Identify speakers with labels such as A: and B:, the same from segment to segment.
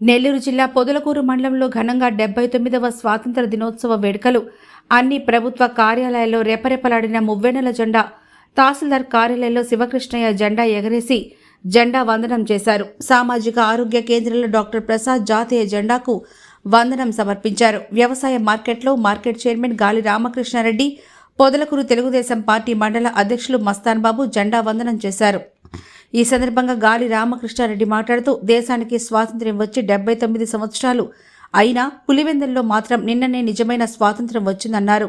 A: నెల్లూరు జిల్లా పొదలకూరు మండలంలో ఘనంగా డెబ్బై తొమ్మిదవ స్వాతంత్ర దినోత్సవ వేడుకలు. అన్ని ప్రభుత్వ కార్యాలయాల్లో రెపరెపలాడిన మువ్వెన్నెల జెండా తహసీల్దార్ కార్యాలయంలో శివకృష్ణయ్య జెండా ఎగరేసి జెండా వందనం చేశారు. సామాజిక ఆరోగ్య కేంద్రంలో డాక్టర్ ప్రసాద్ జాతీయ జెండాకు వందనం సమర్పించారు. వ్యవసాయ మార్కెట్లో మార్కెట్ చైర్మన్ గాలి రామకృష్ణారెడ్డి పొదలకూరు తెలుగుదేశం పార్టీ మండల అధ్యక్షులు మస్తాన్ బాబు జెండా వందనం చేశారు. ఈ సందర్భంగా గాలి రామకృష్ణారెడ్డి మాట్లాడుతూ దేశానికి స్వాతంత్ర్యం వచ్చి డెబ్బై తొమ్మిది సంవత్సరాలు అయినా పులివెందల్లో మాత్రం నిన్ననే నిజమైన స్వాతంత్ర్యం వచ్చిందన్నారు.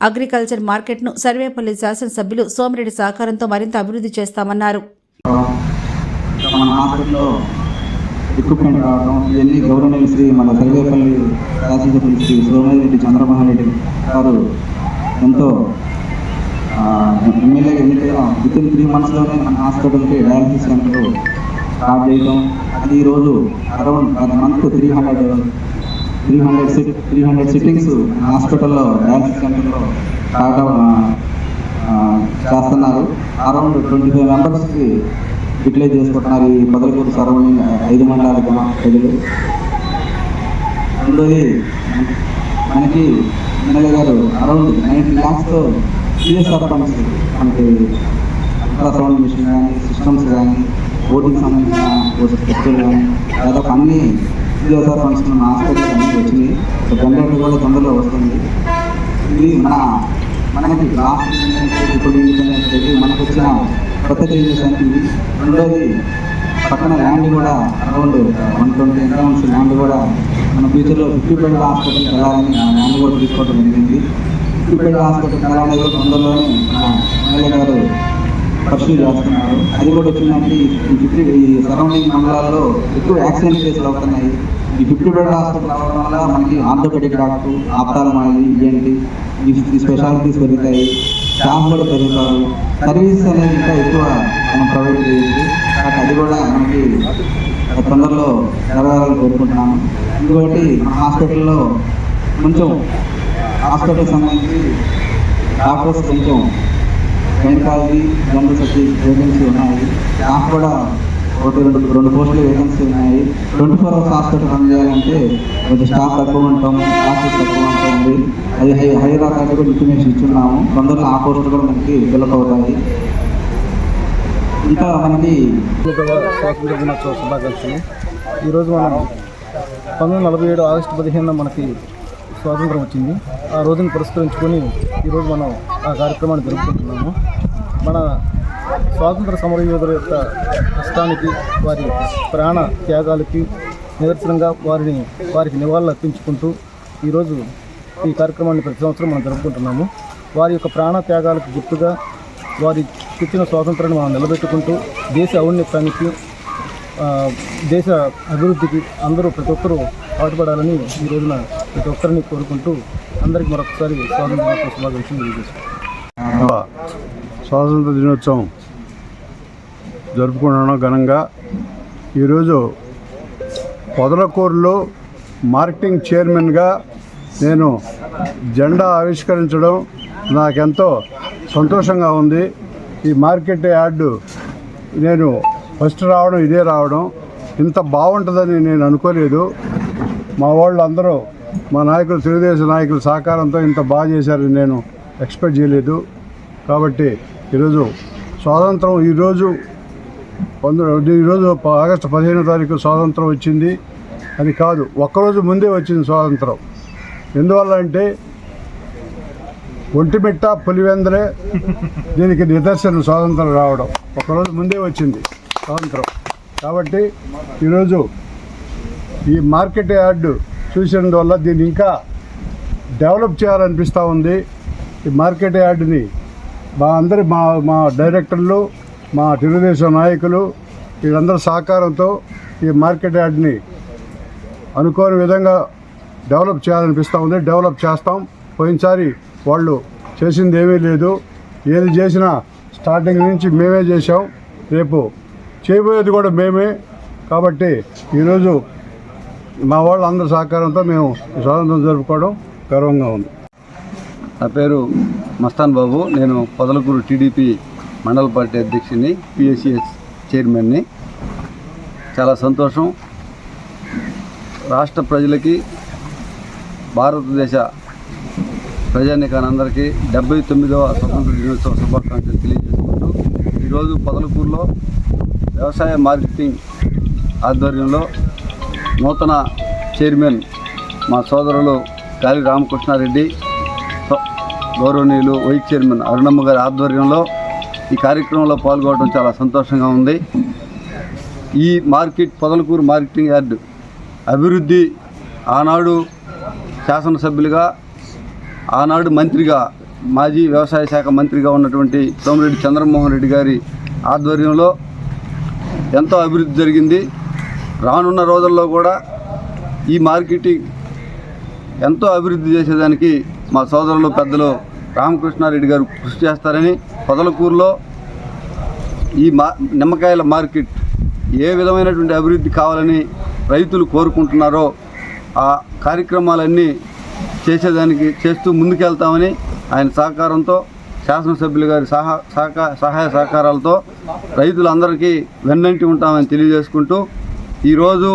A: అగ్రికల్చర్ మార్కెట్ను సర్వేపల్లి శాసనసభ్యులు సోమిరెడ్డి సహకారంతో మరింత అభివృద్ధి చేస్తామన్నారు.
B: ఎక్విప్మెంట్ రావడం ఇవన్నీ గౌరవనీయ శ్రీ మన సర్వేపల్లి శాసనసభ్యులు శ్రీ సోమిరెడ్డి చంద్రమోహన్ రెడ్డి గారు ఎంతో ఎమ్మెల్యే ఎన్నికైన విత్ ఇన్ త్రీ మంత్స్లోనే మన హాస్పిటల్కి డయాలసిస్ సెంటర్ స్టార్ట్ చేయడం అది ఈరోజు around per month three hundred three hundred sit three hundred sittings హాస్పిటల్లో డయాలసిస్ సెంటర్లో స్టార్ట్ చేస్తున్నారు. అరౌండ్ ట్వంటీ ఫైవ్ మెంబర్స్కి యూటిలైజ్ చేసుకుంటున్నారు. ఈ పొదలకూరు సరౌండింగ్ ఐదు మండలాల ప్రజలు రెండోది మనకి ఎమ్మెల్యే గారు అరౌండ్ నైన్టీ ల్యాక్స్తో సిఎస్ఆర్ ఫండ్స్ మనకి అల్ట్రాసౌండ్ మిషన్ కానీ సిస్టమ్స్ కానీ ఓటింగ్ సంబంధించిన వస్తువులు కానీ దాదాపు అన్ని సిఎస్ఆర్ ఫండ్స్ మన హాస్పిటల్ అన్నీ వచ్చినాయి జనరేటర్ కూడా తొందరలో వస్తుంది ఇది మన మనకి లాస్ట్ ఇప్పుడు ఏంటంటే మనకు వచ్చిన కొత్త చేంజెస్ అనేది రెండోది పక్కన ల్యాండ్ కూడా around one twenty accounts land కూడా మన ఫ్యూచర్లో ఫిఫ్టీ బెడ్ హాస్పిటల్కి వెళ్ళాలని ఆ ల్యాండ్ కూడా తీసుకోవడం జరిగింది ఫిఫ్టీ హాస్పిటల్ హాస్పిటల్కి వెళ్ళాలని తొందరలోనే మన ఎమ్మెల్యే గారు పరిశీలి చేస్తున్నారు. అది కూడా వచ్చినప్పుడు ఈ ఫిఫ్టీ ఈ సరౌండింగ్ మండలాల్లో ఎక్కువ యాక్సిడెంట్ కేసులు అవుతున్నాయి. ఈ ఫిఫ్టీ బెడ్ హాస్పిటల్ అవ్వడం వల్ల మనకి ఆర్థోపెడిక్ డాక్టర్ ఆప్తాలమాలి ఏంటి ఈ స్పెషాలిటీస్ పెరుగుతాయి. స్టాఫ్ కూడా పెరుగుతారు. సర్వీస్ అనేది ఇంకా ఎక్కువ మనం ప్రొవైడ్ చేయండి కాబట్టి అది కూడా మనకి తొందరలో జరగాలని కోరుకుంటున్నాను ఇంకొకటి హాస్పిటల్లో కొంచెం హాస్పిటల్ సంబంధించి డాక్టర్స్ కొంచెం గైనకాలజీ జనరల్ సర్జరీ వేకెన్సీ ఉన్నాయి. నాకు కూడా ఒకటి రెండు రెండు పోస్టులు వేకెన్సీ ఉన్నాయి. ట్వంటీ ఫోర్ అవర్స్ హాస్పిటల్ పనిచేయాలంటే కొంచెం స్టాఫ్ తక్కువ ఉంటాం డాక్టర్స్ తక్కువ ఉంటుంది. అది హై హైదరాబాద్ అథారిటీ కూడా ఇన్ఫర్మేషన్ ఇచ్చున్నాము తొందరలో ఆ పోస్టులు కూడా మనకి ఫిల్అప్ అవుతాయి. ఇంకా మనకి
C: తొమ్మిదవ దినోత్సవ శుభాకాంక్షలు. ఈరోజు మనం పంతొమ్మిది నలభై ఏడు ఆగస్టు పదిహేను మనకి స్వాతంత్రం వచ్చింది. ఆ రోజును పురస్కరించుకొని ఈరోజు మనం ఆ కార్యక్రమాన్ని జరుపుకుంటున్నాము. మన స్వాతంత్ర సమరయోధుల యొక్క కష్టానికి వారి ప్రాణ త్యాగాలకి నిదర్శనంగా వారిని వారికి నివాళులు అర్పించుకుంటూ ఈరోజు ఈ కార్యక్రమాన్ని ప్రతి సంవత్సరం మనం జరుపుకుంటున్నాము. వారి యొక్క ప్రాణ త్యాగాలకు గుర్తుగా వారి ఇచ్చిన స్వాతంత్రాన్ని మనం నిలబెట్టుకుంటూ దేశ ఔన్నత్యానికి దేశ అభివృద్ధికి అందరూ ప్రతి ఒక్కరూ పాటుపడాలని ఈ రోజున ప్రతి ఒక్కరిని కోరుకుంటూ అందరికీ మరొకసారి స్వాతంత్ర శుభాకాంక్షలు తెలియజేస్తున్నాను.
D: స్వాతంత్ర దినోత్సవం జరుపుకున్నాను ఘనంగా. ఈరోజు పొదలకూరులో మార్కెటింగ్ చైర్మన్గా నేను జెండా ఆవిష్కరించడం నాకెంతో సంతోషంగా ఉంది. ఈ మార్కెట్ యార్డు నేను ఫస్ట్ రావడం ఇదే రావడం ఇంత బాగుంటుందని నేను అనుకోలేదు. మా వాళ్ళు అందరూ మా నాయకులు తెలుగుదేశం నాయకుల సహకారంతో ఇంత బాగా చేశారని నేను ఎక్స్పెక్ట్ చేయలేదు. కాబట్టి ఈరోజు స్వాతంత్రం ఈరోజు పంతొమ్మిది ఈరోజు ఆగస్టు పదిహేనో తారీఖు స్వాతంత్రం వచ్చింది. అని కాదు ఒక్కరోజు ముందే వచ్చింది స్వాతంత్రం. ఎందువల్ల అంటే ఒంటిమిట్ట పులివెందరే దీనికి నిదర్శనం స్వాతంత్రం రావడం. ఒకరోజు ముందే వచ్చింది స్వాతంత్రం. కాబట్టి ఈరోజు ఈ మార్కెట్ యార్డు చూసిన వల్ల దీన్ని ఇంకా డెవలప్ చేయాలనిపిస్తూ ఉంది. ఈ మార్కెట్ యార్డుని మా అందరి మా మా డైరెక్టర్లు మా తెలుగుదేశం నాయకులు వీళ్ళందరి సహకారంతో ఈ మార్కెట్ యార్డ్ని అనుకోని విధంగా డెవలప్ చేయాలనిపిస్తూ ఉంది. డెవలప్ చేస్తాం. పోయినసారి వాళ్ళు చేసింది ఏమీ లేదు. ఏది చేసినా స్టార్టింగ్ నుంచి మేమే చేసాం రేపు చేయబోయేది కూడా మేమే. కాబట్టి ఈరోజు మా వాళ్ళు అందరి సహకారంతో మేము స్వాతంత్రం జరుపుకోవడం గర్వంగా ఉంది.
E: నా పేరు మస్తాన్ బాబు. నేను పొదలకూరు టీడీపీ మండల పార్టీ అధ్యక్షుని పిఎస్సిఎస్ చైర్మన్ని. చాలా సంతోషం. రాష్ట్ర ప్రజలకి భారతదేశ ప్రజానికానందరికీ డెబ్బై తొమ్మిదవ స్వతంత్ర దినోత్సవ శుభాకాంక్షలు తెలియజేసుకుంటూ ఈరోజు పొదలకూరులో వ్యవసాయ మార్కెటింగ్ ఆధ్వర్యంలో నూతన చైర్మన్ మా సోదరులు గాలి రామకృష్ణారెడ్డి గౌరవనీయులు వైస్ చైర్మన్ అరుణమ్మ గారి ఆధ్వర్యంలో ఈ కార్యక్రమంలో పాల్గొనడం చాలా సంతోషంగా ఉంది. ఈ మార్కెట్ పొదలకూరు మార్కెటింగ్ యార్డ్ అభివృద్ధి ఆనాడు శాసనసభ్యులుగా ఆనాడు మంత్రిగా మాజీ వ్యవసాయ శాఖ మంత్రిగా ఉన్నటువంటి సోమిరెడ్డి చంద్రమోహన్ రెడ్డి గారి ఆధ్వర్యంలో ఎంతో అభివృద్ధి జరిగింది. రానున్న రోజుల్లో కూడా ఈ మార్కెటింగ్ ఎంతో అభివృద్ధి చేసేదానికి మా సోదరులు పెద్దలు రామకృష్ణారెడ్డి గారు కృషి చేస్తారని పొదలకూరులో ఈ మా నిమ్మకాయల మార్కెట్ ఏ విధమైనటువంటి అభివృద్ధి కావాలని రైతులు కోరుకుంటున్నారో ఆ కార్యక్రమాలన్నీ చేసేదానికి చేస్తూ ముందుకెళ్తామని ఆయన సహకారంతో శాసనసభ్యులు గారి సహా సహకార సహాయ సహకారాలతో రైతులందరికీ వెన్నంటి ఉంటామని తెలియజేసుకుంటూ ఈరోజు